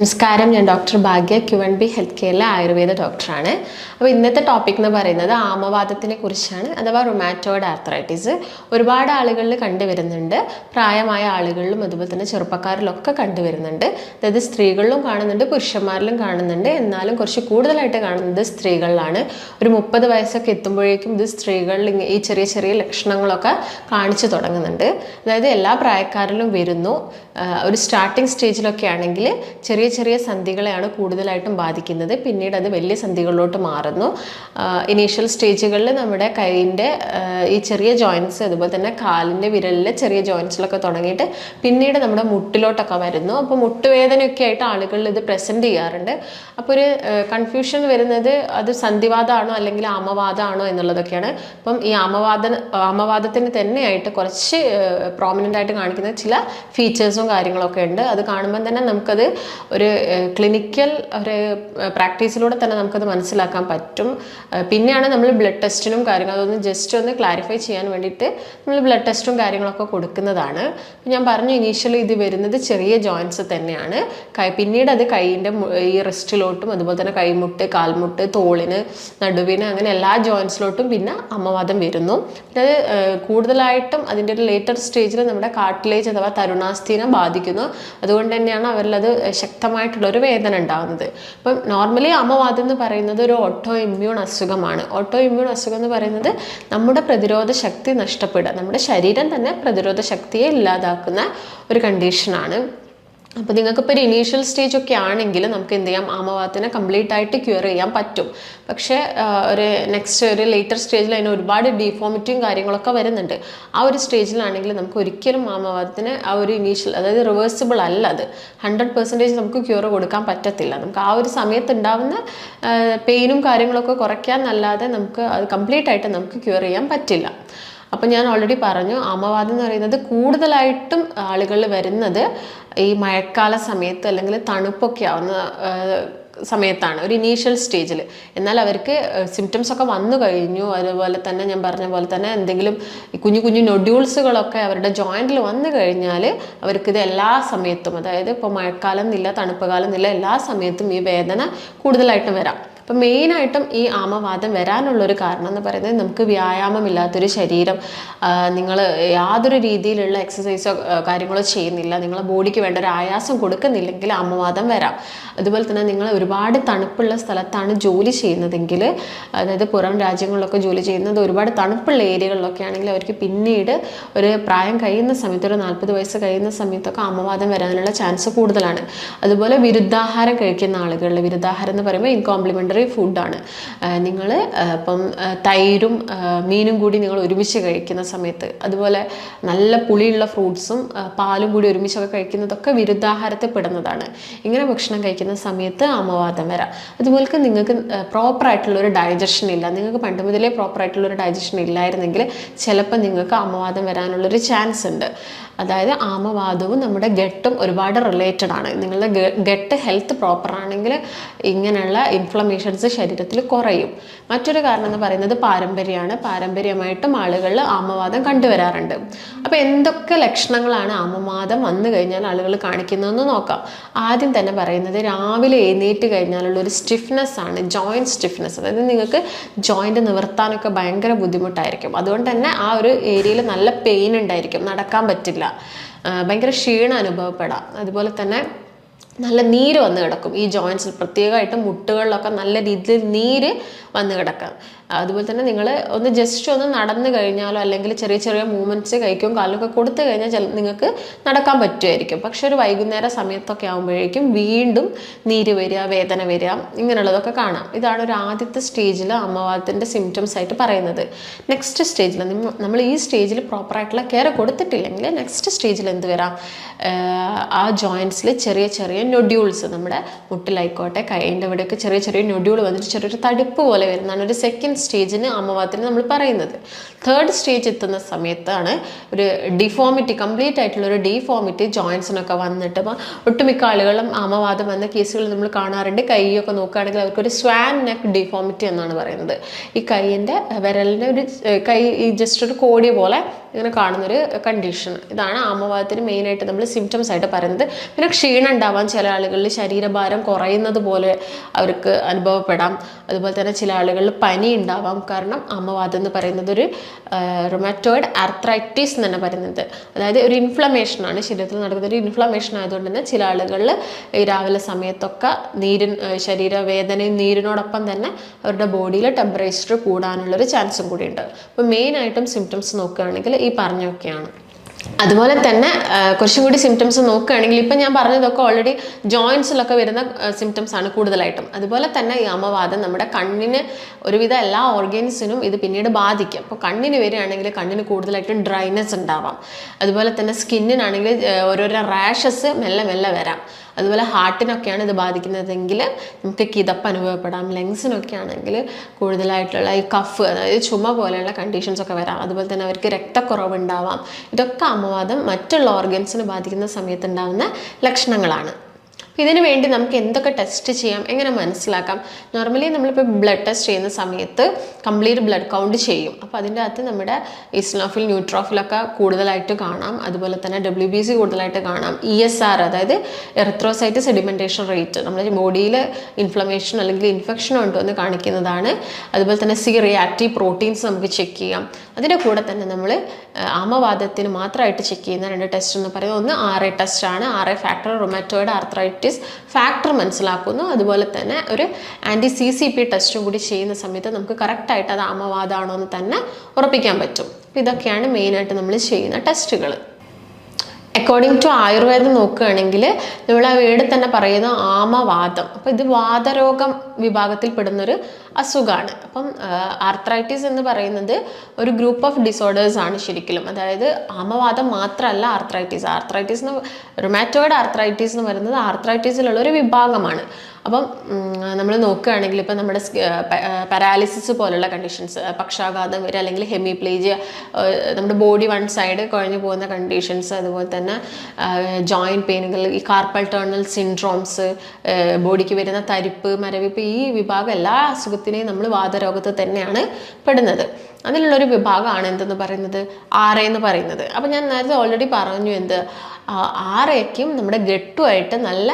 നമസ്കാരം ഞാൻ doctor Bhagya Q N B health കെയറിലെ Ayurveda ഡോക്ടറാണ്. അപ്പോൾ ഇന്നത്തെ ടോപ്പിക് എന്ന് പറയുന്നത് ആമവാദത്തിനെ കുറിച്ചാണ് അഥവാ റൊമാറ്റോയിഡ് ആർത്രൈറ്റിസ് ഒരുപാട് ആളുകളിൽ കണ്ടുവരുന്നുണ്ട്. പ്രായമായ ആളുകളിലും അതുപോലെ തന്നെ ചെറുപ്പക്കാരിലൊക്കെ കണ്ടുവരുന്നുണ്ട്. അതായത് സ്ത്രീകളിലും കാണുന്നുണ്ട് പുരുഷന്മാരിലും കാണുന്നുണ്ട്. എന്നാലും കുറച്ച് കൂടുതലായിട്ട് കാണുന്നത് സ്ത്രീകളിലാണ്. ഒരു മുപ്പത് വയസ്സൊക്കെ എത്തുമ്പോഴേക്കും ഇത് സ്ത്രീകളിൽ ഈ ചെറിയ ചെറിയ ലക്ഷണങ്ങളൊക്കെ കാണിച്ചു തുടങ്ങുന്നുണ്ട്. അതായത് എല്ലാ പ്രായക്കാരിലും വരുന്നു. ഒരു സ്റ്റാർട്ടിംഗ് സ്റ്റേജിലൊക്കെ ആണെങ്കിൽ ചെറിയ ചെറിയ സന്ധികളെയാണ് കൂടുതലായിട്ടും ബാധിക്കുന്നത്. പിന്നീട് അത് വലിയ സന്ധികളിലോട്ട് മാറുന്നു. ഇനീഷ്യൽ സ്റ്റേജുകളിൽ നമ്മുടെ കൈയിന്റെ ഈ ചെറിയ ജോയിന്റ്സ് അതുപോലെ തന്നെ കാലിന്റെ വിരലിലെ ചെറിയ ജോയിന്റ്സിലൊക്കെ തുടങ്ങിയിട്ട് പിന്നീട് നമ്മുടെ മുട്ടിലോട്ടൊക്കെ വരുന്നു. അപ്പോൾ മുട്ടുവേദനയൊക്കെ ആയിട്ട് ആളുകളിൽ ഇത് പ്രസന്റ് ചെയ്യാറുണ്ട്. അപ്പോൾ ഒരു കൺഫ്യൂഷൻ വരുന്നത് അത് സന്ധിവാദമാണോ അല്ലെങ്കിൽ ആമവാദമാണോ എന്നുള്ളതൊക്കെയാണ്. അപ്പം ഈ ആമവാദ ആമവാദത്തിന് തന്നെയായിട്ട് കുറച്ച് പ്രോമിനന്റ് ആയിട്ട് കാണിക്കുന്ന ചില ഫീച്ചേഴ്സും കാര്യങ്ങളൊക്കെ ഉണ്ട്. അത് കാണുമ്പം തന്നെ നമുക്കത് ഒരു ക്ലിനിക്കൽ ഒരു പ്രാക്ടീസിലൂടെ തന്നെ നമുക്കത് മനസ്സിലാക്കാൻ പറ്റും. പിന്നെയാണ് നമ്മൾ ബ്ലഡ് ടെസ്റ്റിനും കാര്യങ്ങളും അതൊന്ന് ജസ്റ്റ് ഒന്ന് ക്ലാരിഫൈ ചെയ്യാൻ വേണ്ടിയിട്ട് നമ്മൾ ബ്ലഡ് ടെസ്റ്റും കാര്യങ്ങളൊക്കെ കൊടുക്കുന്നതാണ്. ഞാൻ പറഞ്ഞു ഇനീഷ്യലി ഇത് വരുന്നത് ചെറിയ ജോയിൻസ് തന്നെയാണ്. കൈ പിന്നീട് അത് കൈയിന്റെ ഈ റെസ്റ്റിലോട്ടും അതുപോലെ തന്നെ കൈമുട്ട് കാൽമുട്ട് തോളിന് നടുവിന് അങ്ങനെ എല്ലാ ജോയിൻസിലോട്ടും പിന്നെ അമ്മവാദം വരുന്നു. പിന്നെ അത് കൂടുതലായിട്ടും അതിന്റെ ഒരു ലേറ്റർ സ്റ്റേജിൽ നമ്മുടെ കാർട്ടിലേജ് അഥവാ തരുണാസ്ഥിനെ ബാധിക്കുന്നു. അതുകൊണ്ട് തന്നെയാണ് അവരിലത് അത് ശക്തമായിട്ടുള്ള ഒരു വേദന ഉണ്ടാകുന്നത്. അപ്പം നോർമലി അമ്മവാദം എന്ന് പറയുന്നത് ഒരു ഓട്ടോ ഇമ്മ്യൂൺ അസുഖമാണ്. ഓട്ടോ ഇമ്മ്യൂൺ അസുഖം എന്ന് പറയുന്നത് നമ്മുടെ പ്രതിരോധ ശക്തി നഷ്ടപ്പെടുക. നമ്മുടെ ശരീരം തന്നെ പ്രതിരോധ ശക്തിയെ ഇല്ലാതാക്കുന്ന ഒരു കണ്ടീഷനാണ് അപ്പോൾ നിങ്ങൾക്കിപ്പോൾ ഒരു ഇനീഷ്യൽ സ്റ്റേജ് ഒക്കെ ആണെങ്കിൽ നമുക്ക് എന്ത് ചെയ്യാം? ആമവാദത്തിനെ കംപ്ലീറ്റ് ആയിട്ട് ക്യൂർ ചെയ്യാൻ പറ്റും. പക്ഷേ ഒരു നെക്സ്റ്റ് ഒരു ലേറ്റർ സ്റ്റേജിൽ അതിന് ഒരുപാട് ഡീഫോമിറ്റിയും കാര്യങ്ങളൊക്കെ വരുന്നുണ്ട്. ആ ഒരു സ്റ്റേജിലാണെങ്കിൽ നമുക്ക് ഒരിക്കലും ആമവാദത്തിന് ആ ഒരു ഇനീഷ്യൽ അതായത് റിവേഴ്സിബിൾ അല്ല അത്. ഹൺഡ്രഡ് പെർസെന്റേജ് നമുക്ക് ക്യൂർ കൊടുക്കാൻ പറ്റത്തില്ല. നമുക്ക് ആ ഒരു സമയത്ത് ഉണ്ടാവുന്ന പെയിനും കാര്യങ്ങളൊക്കെ കുറയ്ക്കാൻ അല്ലാതെ നമുക്ക് അത് കംപ്ലീറ്റ് ആയിട്ട് നമുക്ക് ക്യൂർ ചെയ്യാൻ പറ്റില്ല. അപ്പം ഞാൻ ഓൾറെഡി പറഞ്ഞു ആമവാദം എന്ന് പറയുന്നത് കൂടുതലായിട്ടും ആളുകൾ വരുന്നത് ഈ മഴക്കാല സമയത്ത് അല്ലെങ്കിൽ തണുപ്പൊക്കെ ആവുന്ന സമയത്താണ് ഒരു ഇനീഷ്യൽ സ്റ്റേജിൽ എന്നാൽ അവർക്ക് സിംറ്റംസ് ഒക്കെ വന്നു കഴിഞ്ഞു. അതുപോലെ തന്നെ ഞാൻ പറഞ്ഞ പോലെ തന്നെ എന്തെങ്കിലും കുഞ്ഞു കുഞ്ഞു നൊഡ്യൂൾസുകളൊക്കെ അവരുടെ ജോയിന്റിൽ വന്നു കഴിഞ്ഞാൽ അവർക്കിത് എല്ലാ സമയത്തും അതായത് ഇപ്പോൾ മഴക്കാലം എന്നില്ല തണുപ്പ് കാലം എന്നില്ല എല്ലാ സമയത്തും ഈ വേദന കൂടുതലായിട്ടും വരാം. അപ്പം മെയിനായിട്ടും ഈ ആമവാദം വരാനുള്ളൊരു കാരണം എന്ന് പറയുന്നത് നമുക്ക് വ്യായാമമില്ലാത്തൊരു ശരീരം നിങ്ങൾ യാതൊരു രീതിയിലുള്ള എക്സസൈസോ കാര്യങ്ങളോ ചെയ്യുന്നില്ല നിങ്ങളെ ബോഡിക്ക് വേണ്ട ഒരു ആയാസം കൊടുക്കുന്നില്ലെങ്കിൽ ആമവാദം വരാം. അതുപോലെ തന്നെ നിങ്ങൾ ഒരുപാട് തണുപ്പുള്ള സ്ഥലത്താണ് ജോലി ചെയ്യുന്നതെങ്കിൽ അതായത് പുറം രാജ്യങ്ങളിലൊക്കെ ജോലി ചെയ്യുന്നത് ഒരുപാട് തണുപ്പുള്ള ഏരിയകളിലൊക്കെ ആണെങ്കിൽ അവർക്ക് പിന്നീട് ഒരു പ്രായം കഴിയുന്ന സമയത്ത് ഒരു നാൽപ്പത് വയസ്സ് കഴിയുന്ന സമയത്തൊക്കെ ആമവാദം വരാനുള്ള ചാൻസ് കൂടുതലാണ്. അതുപോലെ വിരുദ്ധാഹാരം കഴിക്കുന്ന ആളുകളിൽ വിരുദ്ധാഹാരം എന്ന് പറയുമ്പോൾ ഇൻകോംപ്ലിമെന്ററി ഫുഡാണ് നിങ്ങൾ ഇപ്പം തൈരും മീനും കൂടി നിങ്ങൾ ഒരുമിച്ച് കഴിക്കുന്ന സമയത്ത് അതുപോലെ നല്ല പുളിയുള്ള ഫ്രൂട്ട്സും പാലും കൂടി ഒരുമിച്ചൊക്കെ കഴിക്കുന്നതൊക്കെ വിരുദ്ധാഹാരത്തിൽ പെടുന്നതാണ്. ഇങ്ങനെ ഭക്ഷണം കഴിക്കുന്ന സമയത്ത് അമവാദം വരാം. അതുപോലെ നിങ്ങൾക്ക് പ്രോപ്പറായിട്ടുള്ള ഒരു ഡൈജഷൻ ഇല്ല. നിങ്ങൾക്ക് പണ്ട് മുതലേ പ്രോപ്പറായിട്ടുള്ള ഒരു ഡൈജഷൻ ഇല്ലായിരുന്നെങ്കിൽ ചിലപ്പോൾ നിങ്ങൾക്ക് അമവാദം വരാനുള്ളൊരു ചാൻസ് ഉണ്ട്. അതായത് ആമവാദവും നമ്മുടെ ഗട്ടും ഒരുപാട് റിലേറ്റഡ് ആണ്. നിങ്ങളുടെ ഗട്ട് ഹെൽത്ത് പ്രോപ്പറാണെങ്കിൽ ഇങ്ങനെയുള്ള ഇങ്ങനെയുള്ള ഇൻഫ്ലമേഷൻസ് ശരീരത്തിൽ കുറയും. മറ്റൊരു കാരണം എന്ന് പറയുന്നത് പാരമ്പര്യമാണ്. പാരമ്പര്യമായിട്ടും ആളുകളിൽ ആമവാദം കണ്ടുവരാറുണ്ട്. അപ്പോൾ എന്തൊക്കെ ലക്ഷണങ്ങളാണ് ആമവാദം വന്നു കഴിഞ്ഞാൽ ആളുകൾ കാണിക്കുന്നതെന്ന് നോക്കാം. ആദ്യം തന്നെ പറയുന്നത് രാവിലെ എഴുന്നേറ്റ് കഴിഞ്ഞാലുള്ള ഒരു സ്റ്റിഫ്നെസ് ആണ് ജോയിന്റ് സ്റ്റിഫ്നെസ് അതായത് നിങ്ങൾക്ക് ജോയിന്റ് നിവർത്താനൊക്കെ ഭയങ്കര ബുദ്ധിമുട്ടായിരിക്കും. അതുകൊണ്ട് തന്നെ ആ ഒരു ഏരിയയിൽ നല്ല പെയിൻ ഉണ്ടായിരിക്കും. നടക്കാൻ പറ്റില്ല. ഭയങ്കര ക്ഷീണം അനുഭവപ്പെടാം. അതുപോലെ തന്നെ നല്ല നീര് വന്ന് കിടക്കും. ഈ ജോയിൻസിൽ പ്രത്യേകമായിട്ട് മുട്ടുകളിലൊക്കെ നല്ല രീതിയിൽ നീര് വന്ന് കിടക്കാം. അതുപോലെ തന്നെ നിങ്ങൾ ഒന്ന് ജസ്റ്റ് ഒന്ന് നടന്നു കഴിഞ്ഞാലോ അല്ലെങ്കിൽ ചെറിയ ചെറിയ മൂവ്മെന്റ്സ് കൈക്കും കാലൊക്കെ കൊടുത്തു കഴിഞ്ഞാൽ ചില നിങ്ങൾക്ക് നടക്കാൻ പറ്റുമായിരിക്കും. പക്ഷെ ഒരു വൈകുന്നേര സമയത്തൊക്കെ ആകുമ്പോഴേക്കും വീണ്ടും നീര് വരിക വേദന വരിക ഇങ്ങനെയുള്ളതൊക്കെ കാണാം. ഇതാണ് ഒരു ആദ്യത്തെ സ്റ്റേജിൽ അമ്മവാദത്തിന്റെ സിംറ്റംസ് ആയിട്ട് പറയുന്നത്. നെക്സ്റ്റ് സ്റ്റേജിൽ നമ്മൾ ഈ സ്റ്റേജിൽ പ്രോപ്പറായിട്ടുള്ള കെയർ കൊടുത്തിട്ടില്ലെങ്കിൽ നെക്സ്റ്റ് സ്റ്റേജിൽ എന്ത് വരാം? ആ ജോയിൻസിൽ ചെറിയ ചെറിയ നൊഡ്യൂൾസ് നമ്മുടെ മുട്ടിലായിക്കോട്ടെ കൈന്റെ ഇവിടെയൊക്കെ ചെറിയ ചെറിയ നൊഡ്യൂൾ വന്നിട്ട് ചെറിയൊരു തടിപ്പ് പോലെ വരുന്നതാണ്. ഒരു സെക്കൻഡ് സ്റ്റേജിന് അമ്മവാത്തിന് നമ്മൾ പറയുന്നത്. തേർഡ് സ്റ്റേജ് എത്തുന്ന സമയത്താണ് ഒരു ഡിഫോമിറ്റി കംപ്ലീറ്റ് ആയിട്ടുള്ള ഒരു ഡിഫോമിറ്റി ജോയിൻസിനൊക്കെ വന്നിട്ട് അപ്പോൾ ഒട്ടുമിക്ക ആളുകളും അമവാദം വന്ന കേസുകൾ നമ്മൾ കാണാറുണ്ട്. കൈയൊക്കെ നോക്കുകയാണെങ്കിൽ അവർക്കൊരു സ്വാൻ നെക്ക് ഡിഫോമിറ്റി എന്നാണ് പറയുന്നത്. ഈ കൈയിന്റെ വിരലിന്റെ ഒരു കൈ ജസ്റ്റ് ഒരു കോടി പോലെ ഇങ്ങനെ കാണുന്നൊരു കണ്ടീഷൻ ഇതാണ് ആമവാദത്തിന് മെയിനായിട്ട് നമ്മൾ സിംറ്റംസ് ആയിട്ട് പറയുന്നത്. പിന്നെ ക്ഷീണം ഉണ്ടാവാം. ചില ആളുകളിൽ ശരീരഭാരം കുറയുന്നത് പോലെ അവർക്ക് അനുഭവപ്പെടാം. അതുപോലെ തന്നെ ചില ആളുകളിൽ പനി ഉണ്ടാവാം. കാരണം ആമവാദം എന്ന് പറയുന്നത് ഒരു റൊമാറ്റോയിഡ് ആർത്രൈറ്റിസ് എന്ന് തന്നെ പറയുന്നത്. അതായത് ഒരു ഇൻഫ്ലമേഷനാണ് ശരീരത്തിൽ നടക്കുന്ന ഒരു ഇൻഫ്ലമേഷൻ ആയതുകൊണ്ട് തന്നെ ചില ആളുകളിൽ ഈ രാവിലെ സമയത്തൊക്കെ ഏഹ് ശരീരവേദനയും നീരിനോടൊപ്പം തന്നെ അവരുടെ ബോഡിയിൽ ടെമ്പറേച്ചർ കൂടാനുള്ളൊരു ചാൻസും കൂടിയുണ്ട്. അപ്പോൾ മെയിനായിട്ടും സിംറ്റംസ് നോക്കുകയാണെങ്കിൽ ഈ പറഞ്ഞൊക്കെയാണ്. അതുപോലെ തന്നെ കുറച്ചും കൂടി സിംറ്റംസ് നോക്കുകയാണെങ്കിൽ ഇപ്പം ഞാൻ പറഞ്ഞതൊക്കെ ഓൾറെഡി ജോയിൻസിലൊക്കെ വരുന്ന സിംറ്റംസ് ആണ് കൂടുതലായിട്ടും. അതുപോലെ തന്നെ ഈ അമവാദം നമ്മുടെ കണ്ണിന് ഒരുവിധ എല്ലാ ഓർഗൻസിനും ഇത് പിന്നീട് ബാധിക്കും. അപ്പോൾ കണ്ണിന് വരികയാണെങ്കിൽ കണ്ണിന് കൂടുതലായിട്ടും ഡ്രൈനെസ് ഉണ്ടാവാം. അതുപോലെ തന്നെ സ്കിന്നിനാണെങ്കിൽ ഓരോരോ റാഷസ് മെല്ലെ മെല്ലെ വരാം. അതുപോലെ ഹാർട്ടിനൊക്കെയാണ് ഇത് ബാധിക്കുന്നതെങ്കിൽ നമുക്ക് കിതപ്പ് അനുഭവപ്പെടാം. ലങ്സിനൊക്കെ ആണെങ്കിൽ കൂടുതലായിട്ടുള്ള ഈ കഫ് അതായത് ചുമ പോലെയുള്ള കണ്ടീഷൻസ് ഒക്കെ വരാം. അതുപോലെ തന്നെ അവർക്ക് രക്തക്കുറവ് ഉണ്ടാവാം ഇതൊക്കെ അമ്മവാദം മറ്റുള്ള ഓർഗൻസിന് ബാധിക്കുന്ന സമയത്ത് ഉണ്ടാകുന്ന ലക്ഷണങ്ങളാണ്. ഇതിന് വേണ്ടി നമുക്ക് എന്തൊക്കെ ടെസ്റ്റ് ചെയ്യാം എങ്ങനെ മനസ്സിലാക്കാം? നോർമലി നമ്മളിപ്പോൾ ബ്ലഡ് ടെസ്റ്റ് ചെയ്യുന്ന സമയത്ത് കംപ്ലീറ്റ് ബ്ലഡ് കൗണ്ട് ചെയ്യും. അപ്പോൾ അതിന്റെ അകത്ത് നമ്മുടെ ഇസ്ലാഫിൽ ന്യൂട്രോഫിലൊക്കെ കൂടുതലായിട്ട് കാണാം. അതുപോലെ തന്നെ ഡബ്ല്യു ബി സി കൂടുതലായിട്ട് കാണാം. ഇ എസ് ആർ അതായത് എറത്രോസൈറ്റ് സെഡിമെന്റേഷൻ റേറ്റ് നമ്മുടെ ബോഡിയിൽ ഇൻഫ്ലമേഷൻ അല്ലെങ്കിൽ ഇൻഫെക്ഷൻ ഉണ്ടോ എന്ന് കാണിക്കുന്നതാണ്. അതുപോലെ തന്നെ സി റിയാക്റ്റീവ് പ്രോട്ടീൻസ് നമുക്ക് ചെക്ക് ചെയ്യാം. അതിന്റെ കൂടെ തന്നെ നമ്മൾ ആമവാദത്തിന് മാത്രമായിട്ട് ചെക്ക് ചെയ്യുന്ന രണ്ട് ടെസ്റ്റ് എന്ന് പറയുന്നത് ഒന്ന് ആർ എ ടെസ്റ്റ് ആണ്. R A factor rheumatoid arthritis factor മനസ്സിലാക്കുന്നു. അതുപോലെ തന്നെ ഒരു ആന്റി സി സി പി ടെസ്റ്റും കൂടി ചെയ്യുന്ന സമയത്ത് നമുക്ക് കറക്റ്റായിട്ട് അത് ആമവാദമാണോ എന്ന് തന്നെ ഉറപ്പിക്കാൻ പറ്റും. അപ്പോൾ ഇതൊക്കെയാണ് മെയിനായിട്ട് നമ്മൾ ചെയ്യുന്ന ടെസ്റ്റുകൾ അക്കോർഡിംഗ് ടു ആയുർവേദം നോക്കുകയാണെങ്കിൽ നമ്മൾ ആ വീട് തന്നെ പറയുന്ന ആമവാദം. അപ്പോൾ ഇത് വാദരോഗം വിഭാഗത്തിൽ പെടുന്നൊരു അസുഖമാണ് അപ്പം ആർത്രൈറ്റിസ് എന്ന് പറയുന്നത് ഒരു ഗ്രൂപ്പ് ഓഫ് ഡിസോർഡേഴ്സ് ആണ് ശരിക്കും അതായത് ആമവാദം മാത്രമല്ല ആർത്രൈറ്റിസ് ആർത്രൈറ്റിസ് എന്ന് റൊമാറ്റോയിഡ് ആർത്രൈറ്റിസ് എന്ന് പറയുന്നത് ആർത്രൈറ്റിസിലുള്ള ഒരു വിഭാഗമാണ്. അപ്പം നമ്മൾ നോക്കുകയാണെങ്കിൽ ഇപ്പം നമ്മുടെ പാരാലിസിസ് പോലുള്ള കണ്ടീഷൻസ് പക്ഷാഘാതം വരിക അല്ലെങ്കിൽ ഹെമിപ്ലേജിയ നമ്മുടെ ബോഡി വൺ സൈഡ് കുഴഞ്ഞു പോകുന്ന കണ്ടീഷൻസ് അതുപോലെ തന്നെ ജോയിന്റ് പെയിനുകൾ ഈ കാർപ്പൽ ടേണൽ സിൻഡ്രോംസ് ബോഡിക്ക് വരുന്ന തരിപ്പ് മരവിപ്പ് ഈ വിഭാഗം എല്ലാ അസുഖത്തിനെയും നമ്മൾ വാതരോഗത്തെ തന്നെയാണ് പെടുന്നത്. അതിലുള്ളൊരു വിഭാഗമാണ് എന്തെന്ന് പറയുന്നത്? ആറ് എന്ന് പറയുന്നത്. അപ്പം ഞാൻ നേരത്തെ ഓൾറെഡി പറഞ്ഞു എന്ത്? ആറയ്ക്കും നമ്മുടെ ഗട്ടുമായിട്ട് നല്ല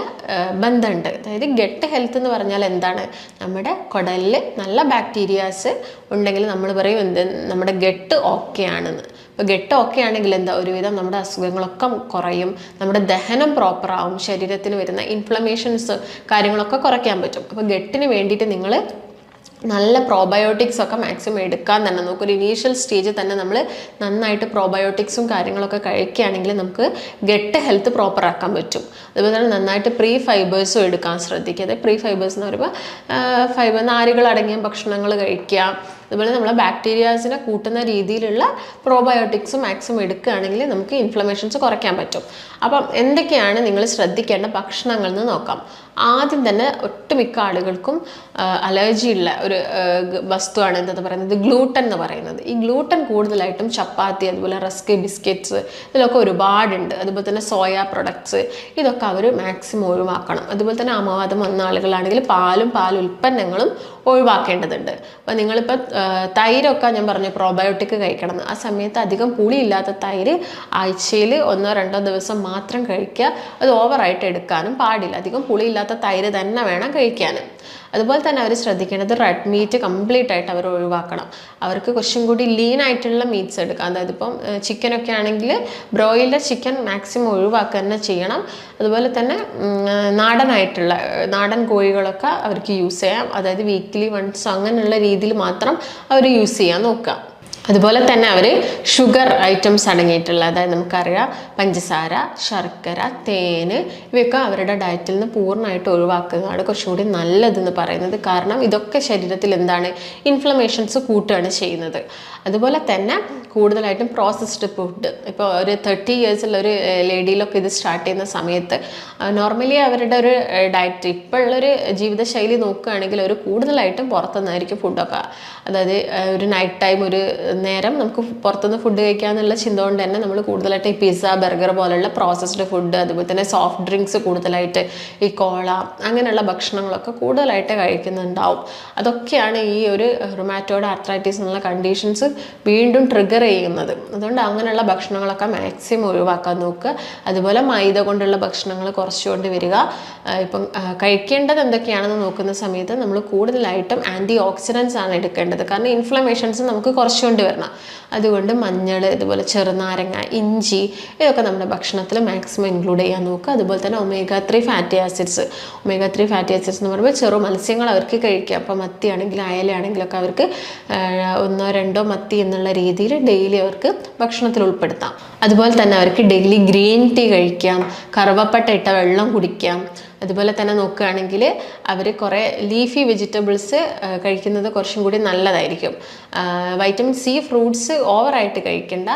ബന്ധമുണ്ട്. അതായത് ഗട്ട് ഹെൽത്ത് എന്ന് പറഞ്ഞാൽ എന്താണ്? നമ്മുടെ കുടലിൽ നല്ല ബാക്ടീരിയാസ് ഉണ്ടെങ്കിൽ നമ്മൾ പറയും എന്ത്? നമ്മുടെ ഗട്ട് ഓക്കെ ആണെന്ന്. ഇപ്പോൾ ഗട്ട് ഓക്കെ ആണെങ്കിൽ എന്താ? ഒരുവിധം നമ്മുടെ അസുഖങ്ങളൊക്കെ കുറയും. നമ്മുടെ ദഹനം പ്രോപ്പറാവും ശരീരത്തിന് വരുന്ന ഇൻഫ്ലമേഷൻസ് കാര്യങ്ങളൊക്കെ കുറയ്ക്കാൻ പറ്റും. അപ്പോൾ ഗട്ടിന് വേണ്ടിയിട്ട് നിങ്ങൾ നല്ല പ്രോബയോട്ടിക്സ് ഒക്കെ മാക്സിമം എടുക്കാൻ തന്നെ നമുക്കൊരു ഇനീഷ്യൽ സ്റ്റേജിൽ തന്നെ നമ്മൾ നന്നായിട്ട് പ്രോബയോട്ടിക്സും കാര്യങ്ങളൊക്കെ കഴിക്കുകയാണെങ്കിൽ നമുക്ക് ഗട്ട് ഹെൽത്ത് പ്രോപ്പർ ആക്കാൻ പറ്റും. അതുപോലെ തന്നെ നന്നായിട്ട് പ്രീ ഫൈബേഴ്സും എടുക്കാൻ ശ്രദ്ധിക്കുക. അതായത് പ്രീ ഫൈബേഴ്സ് എന്ന് പറയുമ്പോൾ ഫൈബർ നാരുകൾ അടങ്ങിയ ഭക്ഷണങ്ങൾ കഴിക്കുക. അതുപോലെ നമ്മൾ ബാക്ടീരിയാസിനെ കൂട്ടുന്ന രീതിയിലുള്ള പ്രോബയോട്ടിക്സ് മാക്സിമം എടുക്കുകയാണെങ്കിൽ നമുക്ക് ഇൻഫ്ലമേഷൻസ് കുറയ്ക്കാൻ പറ്റും. അപ്പം എന്തൊക്കെയാണ് നിങ്ങൾ ശ്രദ്ധിക്കേണ്ട ഭക്ഷണങ്ങൾ എന്ന് നോക്കാം. ആദ്യം തന്നെ ഒട്ടുമിക്ക ആളുകൾക്കും അലർജി ഉള്ള ഒരു വസ്തുവാണ് എന്താ പറയുന്നത്? ഗ്ലൂട്ടൻ എന്ന് പറയുന്നത്. ഈ ഗ്ലൂട്ടൻ കൂടുതലായിട്ടും ചപ്പാത്തി അതുപോലെ റസ്ക് ബിസ്ക്കറ്റ്സ് ഇതിലൊക്കെ ഒരുപാടുണ്ട്. അതുപോലെ തന്നെ സോയ പ്രൊഡക്ട്സ് ഇതൊക്കെ അവർ മാക്സിമം ഒഴിവാക്കണം. അതുപോലെ തന്നെ അമവാദം വന്ന ആളുകളാണെങ്കിൽ പാലും പാൽ ഉൽപ്പന്നങ്ങളും ഒഴിവാക്കേണ്ടതുണ്ട്. അപ്പോൾ നിങ്ങളിപ്പോൾ തൈരൊക്കെ ഞാൻ പറഞ്ഞു പ്രോബയോട്ടിക് കഴിക്കണം. ആ സമയത്ത് അധികം പുളിയില്ലാത്ത തൈര് ആഴ്ചയിൽ ഒന്നോ രണ്ടോ ദിവസം മാത്രം കഴിക്കുക. അത് ഓവറായിട്ട് എടുക്കാനും പാടില്ല. അധികം പുളിയില്ലാത്ത തൈര് തന്നെ വേണം കഴിക്കാനും. അതുപോലെ തന്നെ അവർ ശ്രദ്ധിക്കേണ്ടത് റെഡ് മീറ്റ് കംപ്ലീറ്റ് ആയിട്ട് അവർ ഒഴിവാക്കണം. അവർക്ക് കുറച്ചും കൂടി ലീൻ ആയിട്ടുള്ള മീറ്റ്സ് എടുക്കാം. അതായത് ഇപ്പം ചിക്കനൊക്കെ ആണെങ്കിൽ ബ്രോയിലർ ചിക്കൻ മാക്സിമം ഒഴിവാക്കുക തന്നെ ചെയ്യണം. അതുപോലെ തന്നെ നാടനായിട്ടുള്ള നാടൻ കോഴികളൊക്കെ അവർക്ക് യൂസ് ചെയ്യാം. അതായത് വീക്ക്ലി വൺസ് അങ്ങനെയുള്ള രീതിയിൽ മാത്രം അവർ യൂസ് ചെയ്യാൻ നോക്കുക. അതുപോലെ തന്നെ അവർ ഷുഗർ ഐറ്റംസ് അടങ്ങിയിട്ടുള്ള അതായത് നമുക്കറിയാം പഞ്ചസാര ശർക്കര തേന് ഇവയൊക്കെ അവരുടെ ഡയറ്റിൽ നിന്ന് പൂർണമായിട്ട് ഒഴിവാക്കുന്നതാണ് കുറച്ചും കൂടി നല്ലതെന്ന് പറയുന്നത്. കാരണം ഇതൊക്കെ ശരീരത്തിൽ എന്താണ്? ഇൻഫ്ലമേഷൻസ് കൂട്ടുകയാണ് ചെയ്യുന്നത്. അതുപോലെ തന്നെ കൂടുതലായിട്ടും പ്രോസസ്ഡ് ഫുഡ് ഇപ്പോൾ ഒരു തേർട്ടി ഇയേഴ്സുള്ള ഒരു ലേഡിയിലൊക്കെ ഇത് സ്റ്റാർട്ട് ചെയ്യുന്ന സമയത്ത് നോർമലി അവരുടെ ഒരു ഡയറ്റ് ഇപ്പോഴുള്ളൊരു ജീവിതശൈലി നോക്കുകയാണെങ്കിൽ അവർ കൂടുതലായിട്ടും പുറത്തുനിന്നായിരിക്കും ഫുഡൊക്കെ അതായത് ഒരു നൈറ്റ് ടൈം ഒരു നേരം നമുക്ക് പുറത്തുനിന്ന് ഫുഡ് കഴിക്കാന്നുള്ള ചിന്ത കൊണ്ട് തന്നെ നമ്മൾ കൂടുതലായിട്ട് ഈ പിസ്സ ബർഗർ പോലുള്ള പ്രോസസ്ഡ് ഫുഡ് അതുപോലെ തന്നെ സോഫ്റ്റ് ഡ്രിങ്ക്സ് കൂടുതലായിട്ട് ഈ കോള അങ്ങനെയുള്ള ഭക്ഷണങ്ങളൊക്കെ കൂടുതലായിട്ട് കഴിക്കുന്നുണ്ടാവും. അതൊക്കെയാണ് ഈ ഒരു റൊമാറ്റോയുടെ ആർത്രൈറ്റിസ് എന്നുള്ള കണ്ടീഷൻസ് വീണ്ടും ട്രിഗർ ചെയ്യുന്നത്. അതുകൊണ്ട് അങ്ങനെയുള്ള ഭക്ഷണങ്ങളൊക്കെ മാക്സിമം ഒഴിവാക്കാൻ നോക്കുക. അതുപോലെ മൈദ കൊണ്ടുള്ള ഭക്ഷണങ്ങൾ കുറച്ചുകൊണ്ട് വരിക. ഇപ്പം കഴിക്കേണ്ടത് എന്തൊക്കെയാണെന്ന് നോക്കുന്ന സമയത്ത് നമ്മൾ കൂടുതലായിട്ടും ആന്റി ഓക്സിഡൻസ് ആണ് എടുക്കേണ്ടത്. കാരണം ഇൻഫ്ലമേഷൻസ് നമുക്ക് കുറച്ചുകൊണ്ട് വരണം അതുകൊണ്ട് മഞ്ഞൾ ഇതുപോലെ ചെറുനാരങ്ങ ഇഞ്ചി ഇതൊക്കെ നമ്മുടെ ഭക്ഷണത്തിൽ മാക്സിമം ഇൻക്ലൂഡ് ചെയ്യാൻ നോക്കുക. അതുപോലെ തന്നെ omega three fatty acids omega three fatty acids എന്ന് പറയുമ്പോൾ ചെറു മത്സ്യങ്ങൾ അവർക്ക് കഴിക്കുക അപ്പോൾ മത്തി ആണെങ്കിലും അയലയാണെങ്കിലൊക്കെ അവർക്ക് ഒന്നോ രണ്ടോ മത്തി എന്നുള്ള രീതിയിൽ ഡെയിലി അവർക്ക് ഭക്ഷണത്തിൽ ഉൾപ്പെടുത്താം. അതുപോലെ തന്നെ അവർക്ക് ഡെയിലി ഗ്രീൻ ടീ കഴിക്കാം. കറുവപ്പട്ട ഇട്ട വെള്ളം കുടിക്കാം. അതുപോലെ തന്നെ നോക്കുകയാണെങ്കിൽ അവർ കുറേ ലീഫി വെജിറ്റബിൾസ് കഴിക്കുന്നത് കുറച്ചും കൂടി നല്ലതായിരിക്കും. വൈറ്റമിൻ സി ഫ്രൂട്ട്സ് ഓവറായിട്ട് കഴിക്കേണ്ട.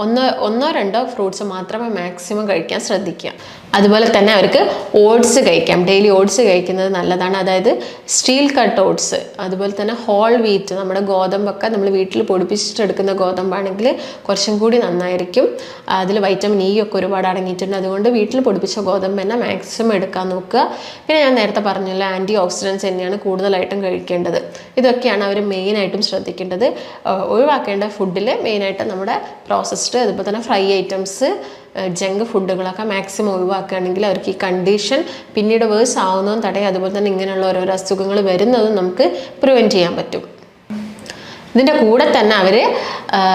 ഒന്നോ ഒന്നോ രണ്ടോ ഫ്രൂട്ട്സ് മാത്രമേ മാക്സിമം കഴിക്കാൻ ശ്രദ്ധിക്കുക. അതുപോലെ തന്നെ അവർക്ക് ഓട്സ് കഴിക്കാം. ഡെയിലി ഓട്സ് കഴിക്കുന്നത് നല്ലതാണ്. അതായത് സ്റ്റീൽ കട്ട് ഓട്സ് അതുപോലെ തന്നെ ഹോൾ വീറ്റ് നമ്മുടെ ഗോതമ്പൊക്കെ നമ്മൾ വീട്ടിൽ പൊടിപ്പിച്ചിട്ടെടുക്കുന്ന ഗോതമ്പാണെങ്കിൽ കുറച്ചും കൂടി നന്നായിരിക്കും. അതിൽ വൈറ്റമിൻ ഇ ഒക്കെ ഒരുപാട് അടങ്ങിയിട്ടുണ്ട്. അതുകൊണ്ട് വീട്ടിൽ പൊടിപ്പിച്ച ഗോതമ്പ് തന്നെ മാക്സിമം എടുക്കാൻ നോക്കുക. പിന്നെ ഞാൻ നേരത്തെ പറഞ്ഞല്ലോ ആന്റി ഓക്സിഡൻസ് തന്നെയാണ് കൂടുതലായിട്ടും കഴിക്കേണ്ടത്. ഇതൊക്കെയാണ് അവർ മെയിനായിട്ടും ശ്രദ്ധിക്കേണ്ടത്. ഒഴിവാക്കേണ്ട ഫുഡിൽ മെയിനായിട്ട് നമ്മുടെ പ്രോസസ്ഡ് അതുപോലെ തന്നെ ഫ്രൈ ഐറ്റംസ് ജങ്ക് ഫുഡുകളൊക്കെ മാക്സിമം ഒഴിവാക്കുകയാണെങ്കിൽ അവർക്ക് ഈ കണ്ടീഷൻ പിന്നീട് വേഴ്സ് ആവുന്നതും തടയും. അതുപോലെ തന്നെ ഇങ്ങനെയുള്ള ഓരോരോ അസുഖങ്ങൾ വരുന്നതും നമുക്ക് പ്രിവെന്റ് ചെയ്യാൻ പറ്റും. ഇതിന്റെ കൂടെ തന്നെ അവർ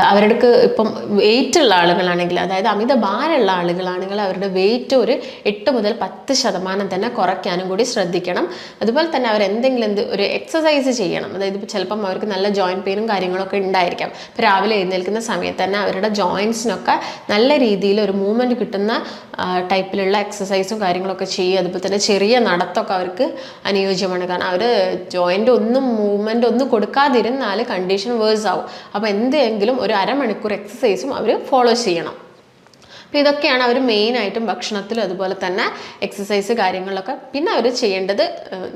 അവരുടെ ഇപ്പം വെയിറ്റ് ഉള്ള ആളുകളാണെങ്കിൽ അതായത് അമിത ഭാരമുള്ള ആളുകളാണെങ്കിൽ അവരുടെ വെയിറ്റ് ഒരു എട്ട് മുതൽ പത്ത് ശതമാനം തന്നെ കുറയ്ക്കാനും കൂടി ശ്രദ്ധിക്കണം. അതുപോലെ തന്നെ അവർ എന്തെങ്കിലും എന്ത് ഒരു എക്സസൈസ് ചെയ്യണം. അതായത് ഇപ്പോൾ ചിലപ്പം അവർക്ക് നല്ല ജോയിന്റ് പെയിനും കാര്യങ്ങളൊക്കെ ഉണ്ടായിരിക്കാം. ഇപ്പോൾ രാവിലെ എഴുന്നേൽക്കുന്ന സമയത്ത് തന്നെ അവരുടെ ജോയിൻസിനൊക്കെ നല്ല രീതിയിൽ ഒരു മൂവ്മെന്റ് കിട്ടുന്ന ടൈപ്പിലുള്ള എക്സസൈസും കാര്യങ്ങളൊക്കെ ചെയ്യുക. അതുപോലെ തന്നെ ചെറിയ നടത്തമൊക്കെ അവർക്ക് അനുയോജ്യമാണ്. കാരണം അവർ ജോയിന്റ് ഒന്നും മൂവ്മെന്റ് ഒന്നും കൊടുക്കാതിരുന്നാൽ കണ്ടീഷൻ വേഴ്സ് ആവും. അപ്പോൾ എന്തെങ്കിലും ഒരു അരമണിക്കൂർ എക്സസൈസും അവർ ഫോളോ ചെയ്യണം. അപ്പോൾ ഇതൊക്കെയാണ് അവർ മെയിനായിട്ടും ഭക്ഷണത്തിലും അതുപോലെ തന്നെ എക്സസൈസ് കാര്യങ്ങളിലൊക്കെ. പിന്നെ അവർ ചെയ്യേണ്ടത്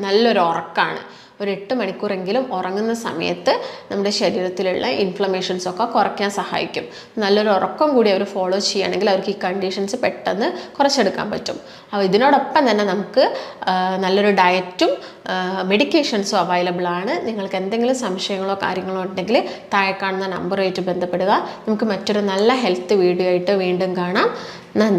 നല്ലൊരു ഉറക്കമാണ് ഒരു എട്ട് മണിക്കൂറെങ്കിലും ഉറങ്ങുന്ന സമയത്ത് നമ്മുടെ ശരീരത്തിലുള്ള ഇൻഫ്ലമേഷൻസ് ഒക്കെ കുറയ്ക്കാൻ സഹായിക്കും. നല്ലൊരു ഉറക്കം കൂടി അവർ ഫോളോ ചെയ്യുകയാണെങ്കിൽ അവർക്ക് ഈ കണ്ടീഷൻസ് പെട്ടെന്ന് കുറച്ചെടുക്കാൻ പറ്റും. അപ്പോൾ ഇതിനോടൊപ്പം തന്നെ നമുക്ക് നല്ലൊരു ഡയറ്റും മെഡിക്കേഷൻസും അവൈലബിൾ ആണ്. നിങ്ങൾക്ക് എന്തെങ്കിലും സംശയങ്ങളോ കാര്യങ്ങളോ ഉണ്ടെങ്കിൽ താഴെ കാണുന്ന നമ്പറുമായിട്ട് ബന്ധപ്പെടുക. നമുക്ക് മറ്റൊരു നല്ല ഹെൽത്ത് വീഡിയോ ആയിട്ട് വീണ്ടും കാണാം. നന്ദി.